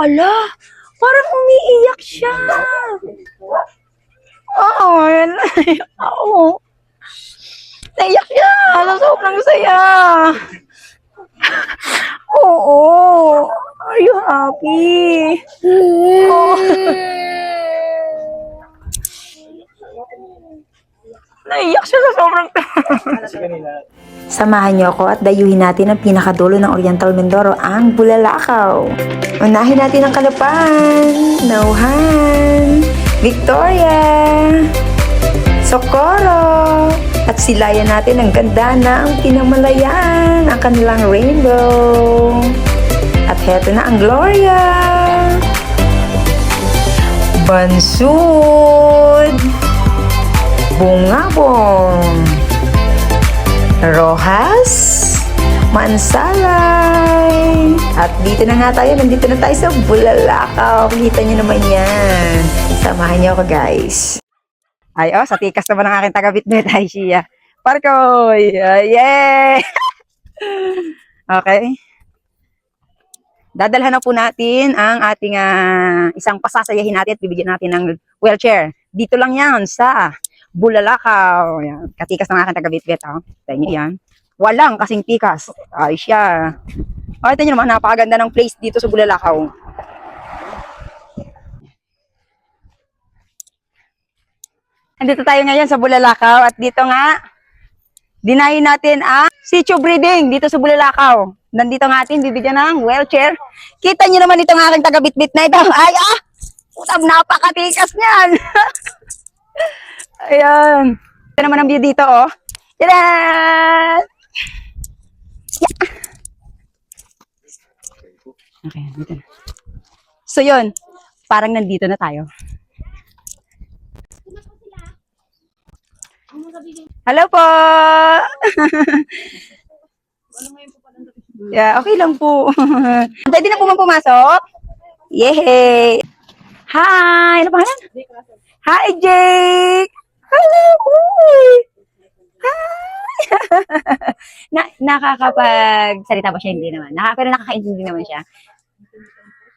Ala, parang umiiyak siya. Oo, yan. Oo. Naiyak siya. Ala, sobrang saya. Oo. Are you happy? Oh. Naiyak siya sa sobrang Samahan niyo ako at dayuhin natin ang pinakadulo ng Oriental Mindoro, ang Bulalakaw. Unahin natin ang Kalapan, Nauhan, Victoria, Socorro, at silayan natin ang ganda ng Pinamalayan, ang kanilang rainbow. At heto na ang Gloria, Bansud, Bungabong, Rojas, Mansalay. At dito na nga tayo, nandito na tayo sa Bulalakaw. Kita nyo naman yan. Samahan nyo ako guys. Ay, oh, sa tikas naman ng aking taga-bitbit. Ay, siya. Parkoy! Uh, yay! okay. Dadalhan na po natin ang ating ah, isang pasasayahin natin at bibigyan natin ng wheelchair. Dito lang yan sa Bulalakaw. Yan. Katikas ng aking taga-bitbit. Oh. Tignan nyo yan. Walang kasing tikas. Ay siya. O, ito nyo naman, napakaganda ng place dito sa Bulalakaw. Andito tayo ngayon sa Bulalakaw at dito nga, dinayin natin ang sitio breeding dito sa Bulalakaw. Nandito nga atin, bibigyan ng wheelchair. Kita nyo naman itong aking taga-bitbit na ito. Ay, ah! Putab, napakatikas niyan. Ayan. Ito naman ang view dito, oh. Tadaan! Okay, dito na. So, yun. Parang nandito na tayo. Hello po! yeah, okay lang po. Pwede na po bang pumasok? Yay! Hi! Ano pangalan? Hi, Jake! Hello! Uy! Hi! na, nakakapag-salita ba siya? Hindi naman. Nakaka, pero nakakaintindi naman siya.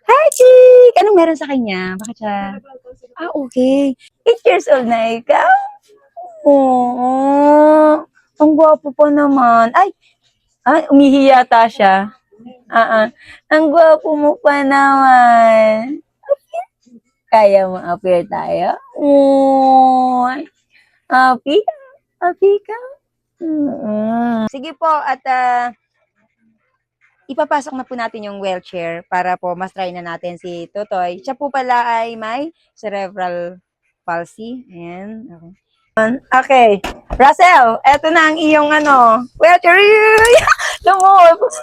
Hi, Jake! Anong meron sa kanya? Bakit siya? Ah, okay. Eight years old na ikaw? Oo. Ang gwapo pa naman. Ay, ay umihi siya. Ah, ah. Ang gwapo mo pa naman. Kaya mo appear tayo? Oy. Happy? Happy ka? Mm. Sige po, at ah, ipapasok na po natin yung wheelchair para po mas try na natin si Totoy. Siya po pala ay may cerebral palsy. Ayan. Okay. Okay. Russell, eto na ang iyong ano, wheelchair. Lumo,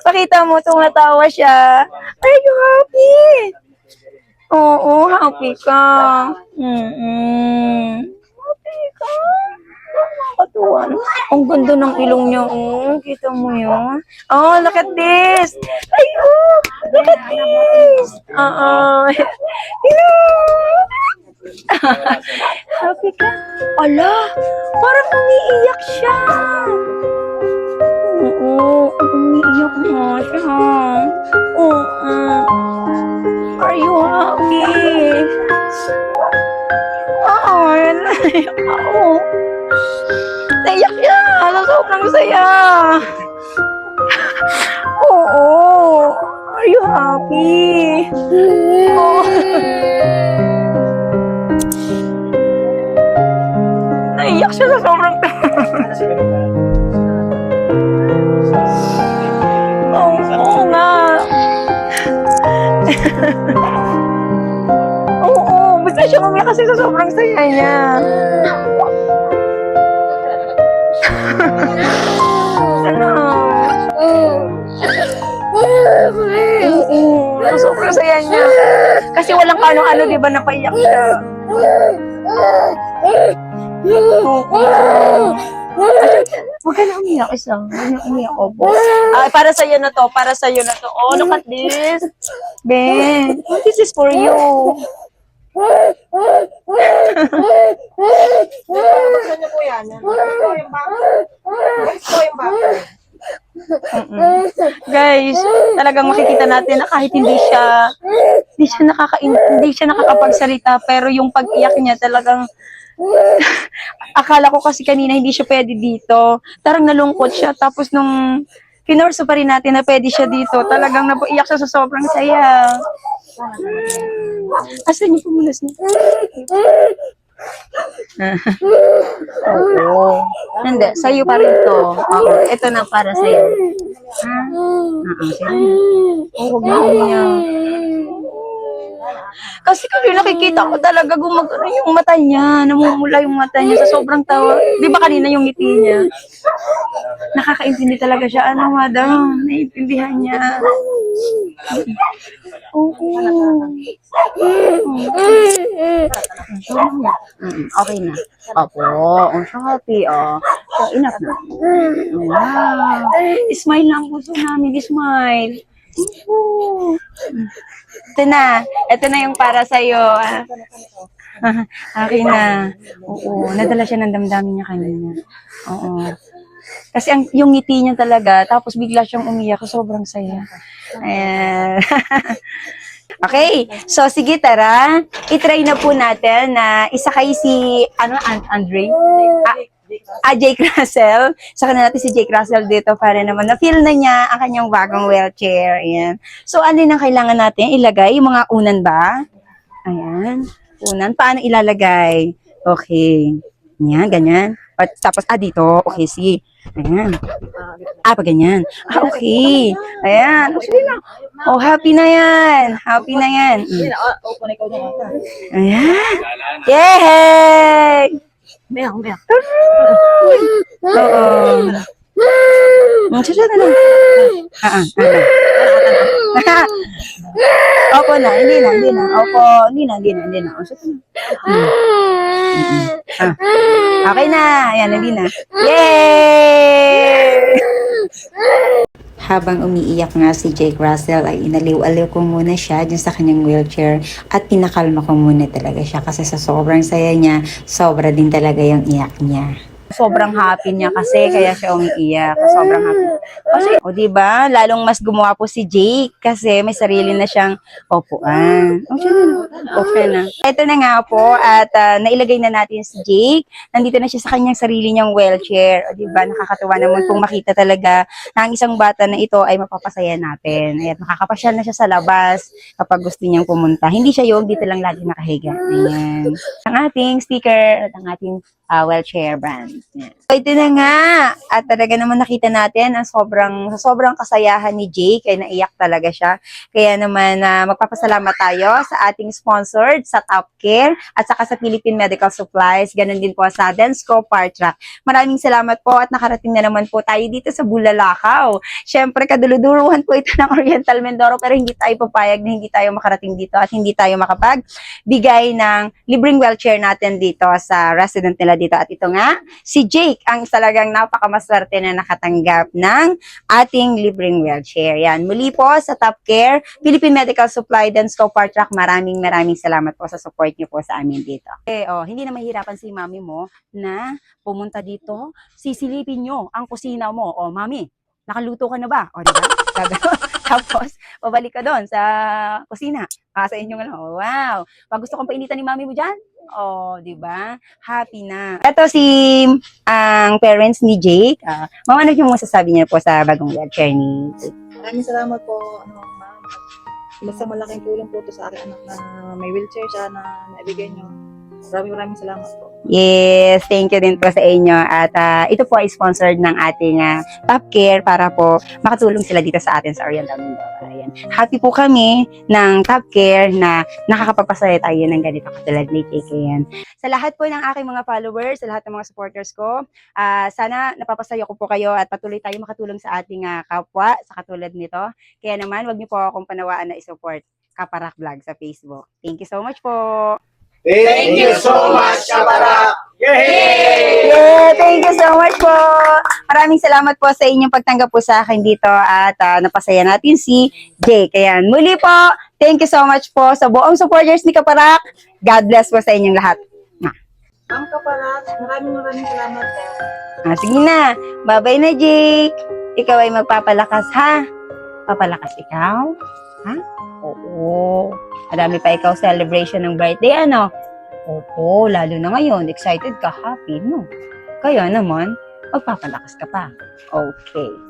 pakita mo, tumatawa siya. Are you happy? Oo, happy ka. Mm-mm. Happy ka. Nakakatuwa. Ang ganda ng ilong niya. Oh, kita mo yun. Oh, look at this. Ay, oh, look at this. Oo. Happy ka? Ala, parang umiiyak siya. Oo, umiiyak nga siya. Oo. Are you happy? Naiyak ako. Naiyak siya. Ala, sobrang saya. Oo. Are you happy? Oo. Naiyak siya sa sobrang Oo, oo nga. Kasi sa sobrang saya niya. ano? Oo, sobrang saya niya. Kasi walang kano-ano, di ba, napaiyak siya. Huwag ka na umiyak isang. Huwag na umiyak ko po. Ay, para sa'yo na to. Para sa'yo na to. Oh, look at this. Ben, this is for you. Gusto niyo po yan. Gusto yung baka. Gusto yung. Mm-mm. Guys, talagang makikita natin na kahit hindi siya Hindi siya nakaka hindi siya nakakapagsalita pero yung pag-iyak niya talagang akala ko kasi kanina hindi siya pwede dito. Tarang nalungkot siya tapos nung kinorso pa rin natin na pwede siya dito. Talagang napaiyak siya sa sobrang saya. Asan yung pumulas niya? Oo. Hindi, sa'yo pa rin to. Oo, ito na para sa'yo. Ha? Oo, na. Oo, umiyak. Kasi kasi nakikita ko talaga gumagano yung mata niya. Namumula yung mata niya sa sobrang tawa. Di ba kanina yung ngiti niya? Nakakaintindi talaga siya. Ano, madam? Naiintindihan niya. Oo. Mm, okay na. Opo. Ang happy, oh. So, enough na. Wow. Smile lang puso namin. Smile. Ito na. Ito na yung para sa'yo. ah. okay na. Oo. Nadala siya ng damdamin niya kanina. Oo. Kasi ang, yung ngiti niya talaga, tapos bigla siyang umiyak, sobrang saya. Ayan. okay, so sige tara, itry na po natin na isakay si, ano, An- Andre? Ah, ah, Jake Russell. Saka na natin si Jake Russell dito para naman na-feel na niya ang kanyang bagong wheelchair. Ayan. So, ano yung kailangan natin ilagay? Yung mga unan ba? Ayan. Unan. Paano ilalagay? Okay. Yan, ganyan. At, tapos, ah, dito. Okay, sige. Ayan. Ah, pa ganyan. Ah, okay. Ayan. Oh, sige na. Oh, happy na yan. Happy na yan. Mm. Ayan. Yay! Meow, meow. Oo. Sige na lang. Ah, ah, ah. Opo na, hindi na, hindi na. Opo, hindi na, hindi na, hindi na. Sige na. Ah. Okay na. Ayan, hindi na. Yay! Habang umiiyak nga si Jake Russell ay inaliw-aliw ko muna siya dun sa kanyang wheelchair at pinakalma ko muna talaga siya kasi sa sobrang saya niya, sobra din talaga yung iyak niya. Sobrang happy niya kasi kaya siya umiiyak. Sobrang happy. Kasi, o di ba lalong mas gumawa po si Jake kasi may sarili na siyang opuan. Okay na. Okay na. Ito na nga po at ah, nailagay na natin si Jake. Nandito na siya sa kanyang sarili niyang wheelchair. O di ba nakakatuwa naman kung makita talaga na ang isang bata na ito ay mapapasaya natin. At makakapasyal na siya sa labas kapag gusto niyang pumunta. Hindi siya yung dito lang lagi nakahiga. Ayan. Ang ating sticker at ang ating ah, wheelchair brand. Yan. So, ito na nga. At talaga naman nakita natin ang sobrang, sobrang kasayahan ni Jake ay naiyak talaga siya. Kaya naman na magpapasalamat tayo sa ating sponsored sa Top Care at saka sa Philippine Medical Supplies. Ganon din po sa Densco Part Track. Maraming salamat po at nakarating na naman po tayo dito sa Bulalakaw. Siyempre, kaduluduruhan po ito ng Oriental Mindoro pero hindi tayo papayag na hindi tayo makarating dito at hindi tayo makapagbigay ng libreng wheelchair natin dito sa resident nila dito. At ito nga, si Jake ang talagang napakamaswerte na nakatanggap ng ating libreng wheelchair. Yan. Muli po sa Top Care, Philippine Medical Supply, then Scopar Track, maraming maraming salamat po sa support niyo po sa amin dito. Eh, oh, hindi na mahirapan si mami mo na pumunta dito, sisilipin nyo ang kusina mo. O, mami, nakaluto ka na ba? O, di ba? Gagano- Tapos, babalik ka doon sa kusina. Ah, sa inyo nga lang. Oh, wow. Pag gusto kong painitan ni mami mo dyan, oh, di ba? Happy na. Ito si ang parents ni Jake. Ah, mama, ano yung masasabi niya po sa bagong wheelchair ni Jake? Maraming salamat po, ano, ma'am. Basta malaking tulong po to sa aking anak na may wheelchair siya na naibigay niyo. Maraming maraming salamat po. Yes, thank you din po sa inyo. At ah, ito po ay sponsored ng ating ah, Top Care para po makatulong sila dito sa atin sa Oriental Mindoro. Ayan. Happy po kami ng Top Care na nakakapagpasaya tayo ng ganito katulad ni KK. Yan. Sa lahat po ng aking mga followers, sa lahat ng mga supporters ko, ah, sana napapasaya ko po kayo at patuloy tayo makatulong sa ating ah, kapwa sa katulad nito. Kaya naman, wag niyo po akong panawaan na isupport Kaparak Vlog sa Facebook. Thank you so much po. Thank you so much, Kaparak! Yay! Yeah, thank you so much po. Maraming salamat po sa inyong pagtanggap po sa akin dito at ah, napasaya natin si Jake. Ayan, muli po, thank you so much po sa buong supporters ni Kaparak. God bless po sa inyong lahat. Ma'am Kaparat, maraming maraming salamat po. Ah, sige na, bye-bye na Jake. Ikaw ay magpapalakas ha? Papalakas ikaw? Ha? Oo. Marami pa ikaw celebration ng birthday, ano? Opo, lalo na ngayon, excited ka, happy, no? Kaya naman, magpapalakas ka pa. Okay.